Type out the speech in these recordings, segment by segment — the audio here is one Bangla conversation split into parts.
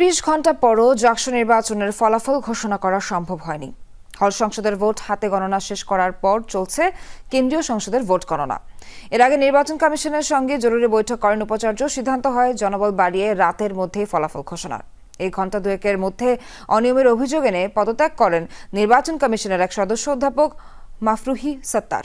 ত্রিশ ঘণ্টা পরও জাকসু নির্বাচনের ফলাফল ঘোষণা করা সম্ভব হয়নি। হল সংসদের ভোট হাতে গণনা শেষ করার পর চলছে কেন্দ্রীয় সংসদের ভোট গণনা। এর আগে নির্বাচন কমিশনের সঙ্গে জরুরি বৈঠক করেন উপাচার্য, সিদ্ধান্ত হয় জনবল বাড়িয়ে রাতের মধ্যেই ফলাফল ঘোষণার। এই ঘণ্টা দুয়েকের মধ্যে অনিয়মের অভিযোগ এনে পদত্যাগ করেন নির্বাচন কমিশনের এক সদস্য অধ্যাপক মাফরুহি সত্তার।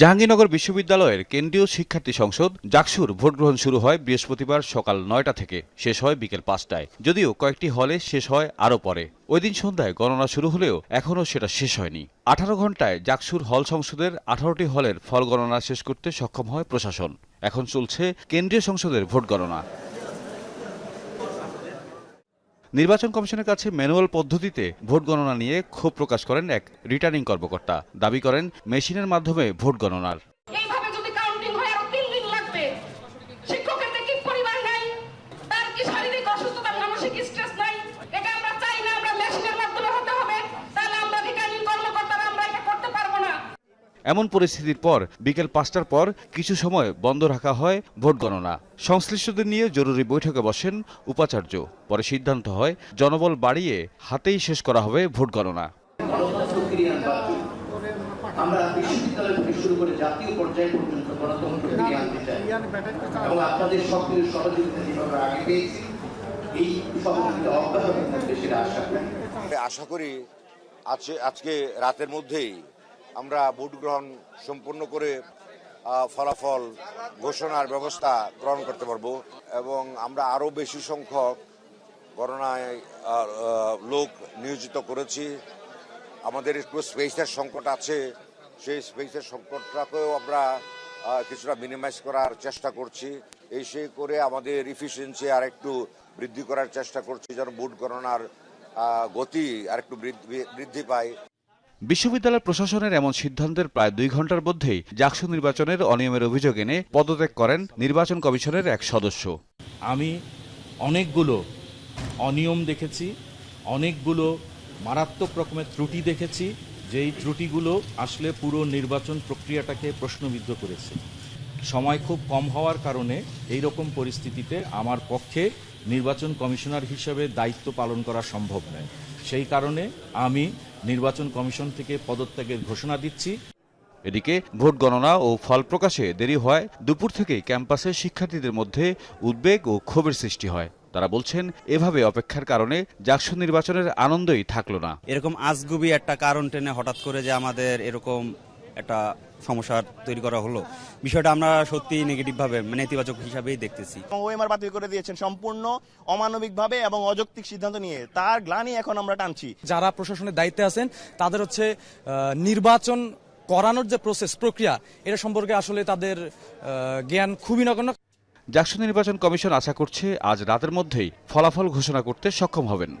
জাহাঙ্গীরনগর বিশ্ববিদ্যালয়ের কেন্দ্রীয় শিক্ষার্থী সংসদ জাকসুর ভোট গ্রহণ শুরু হয় বৃহস্পতিবার সকাল নয়টা থেকে। শেষ হয় বিকেল পাঁচটায়। যদিও কয়েকটি হলে শেষ হয় আরও পরে। ওই দিন সন্ধ্যায় গণনা শুরু হলেও এখনও সেটা শেষ হয়নি। আঠারো ঘন্টায় জাকসুর হল সংসদের আঠারোটি হলের ফল গণনা শেষ করতে সক্ষম হয় প্রশাসন। এখন চলছে কেন্দ্রীয় সংসদের ভোট গণনা। নির্বাচন কমিশনের কাছে ম্যানুয়াল পদ্ধতিতে ভোট গণনা নিয়ে ক্ষোভ প্রকাশ করেন এক রিটার্নিং কর্মকর্তা। দাবি করেন, মেশিনের মাধ্যমে ভোট গণনার এইভাবে যদি কাউন্টিং হয় আরও তিন দিন লাগবে শিক্ষকের যে কি পরিবার নাই তার কি শারীরিক অসুস্থতা মানসিক স্ট্রেস নাই এটা আমরা চাই না আমরা মেশিনের মাধ্যমে হতে হবে তাহলে আমরা রিটার্নিং কর্মকর্তারা আমরা এটা করতে পারব না এমন পরিস্থিতির পর বিকেল পাঁচটার পর কিছু সময় বন্ধ রাখা হয় ভোট গণনা। সংশ্লিষ্টদের নিয়ে জরুরি বৈঠকে বসেন উপাচার্য। পরে সিদ্ধান্ত হয় জনবল বাড়িয়ে হাতেই শেষ করা হবে ভোট গণনা। আমরা বিশ্ববিদ্যালয় থেকে শুরু করে জাতীয় পর্যায় পর্যন্ত গণতন্ত্র ফিরিয়ে আনতে চাই। এবং আপনাদের সক্রিয় সহযোগিতা যেভাবে আগে পেয়েছি এই সহযোগিতা অব্যাহত থাকবে সেটা আশা করি। আশা করি আজকে আজকে রাতের মধ্যেই আমরা ভোট গ্রহণ সম্পূর্ণ করে ফলাফল ঘোষণার ব্যবস্থা গ্রহণ করতে পারব এবং আমরা আরও বেশি সংখ্যক গণনায় লোক নিয়োজিত করেছি। আমাদের একটু স্পেসের সংকট আছে, সেই স্পেসের সংকটটাকেও আমরা কিছুটা মিনিমাইজ করার চেষ্টা করছি। এই সেই করে আমাদের ইফিসিয়েন্সি আর একটু বৃদ্ধি করার চেষ্টা করছি যেন ভোট গণনার গতি আর একটু বৃদ্ধি পায়। বিশ্ববিদ্যালয় প্রশাসনের এমন সিদ্ধান্তের প্রায় দুই ঘণ্টার মধ্যেই জাকসু নির্বাচনের অনিয়মের অভিযোগ এনে পদত্যাগ করেন নির্বাচন কমিশনের এক সদস্য। আমি অনেকগুলো অনিয়ম দেখেছি, অনেকগুলো মারাত্মক রকমের ত্রুটি দেখেছি, যেই ত্রুটিগুলো আসলে পুরো নির্বাচন প্রক্রিয়াটাকে প্রশ্নবিদ্ধ করেছে। সময় খুব কম হওয়ার কারণে এই রকম পরিস্থিতিতে আমার পক্ষে নির্বাচন কমিশনার হিসেবে দায়িত্ব পালন করা সম্ভব নয়। সেই কারণে আমি নির্বাচন কমিশন থেকে পদত্যাগের ঘোষণা দিচ্ছি। এদিকে ভোট গণনা ও ফল প্রকাশে দেরি হয় দুপুর থেকেই ক্যাম্পাসে শিক্ষার্থীদের মধ্যে উদ্বেগ ও ক্ষোভের সৃষ্টি হয়। তারা বলছেন এভাবে অপেক্ষার কারণে জাকসু নির্বাচনের আনন্দই থাকল না। এরকম আজগুবি একটা কারণ টেনে হঠাৎ করে যে আমাদের এরকম একটা সমস্যা তৈরি করা হলো। বিষয়টা আমরা সত্যি নেগেটিভ ভাবে মানে নেতিবাচক হিসাবেই দেখতেছি। ওএমআর বাতিল করে দিয়েছেন সম্পূর্ণ অমানবিকভাবে এবং অযৌক্তিক সিদ্ধান্ত নিয়ে। তার গ্লানি এখন আমরা টানছি। যারা প্রশাসনের দায়িত্বে আছেন তাদের হচ্ছে নির্বাচন করানোর যে প্রসেস প্রক্রিয়া এটা সম্পর্কে আসলে তাদের জ্ঞান খুবই নগণ্য। জাকসু নির্বাচন কমিশন আশা করছে আজ রাতের মধ্যেই ফলাফল ঘোষণা করতে সক্ষম হবেন।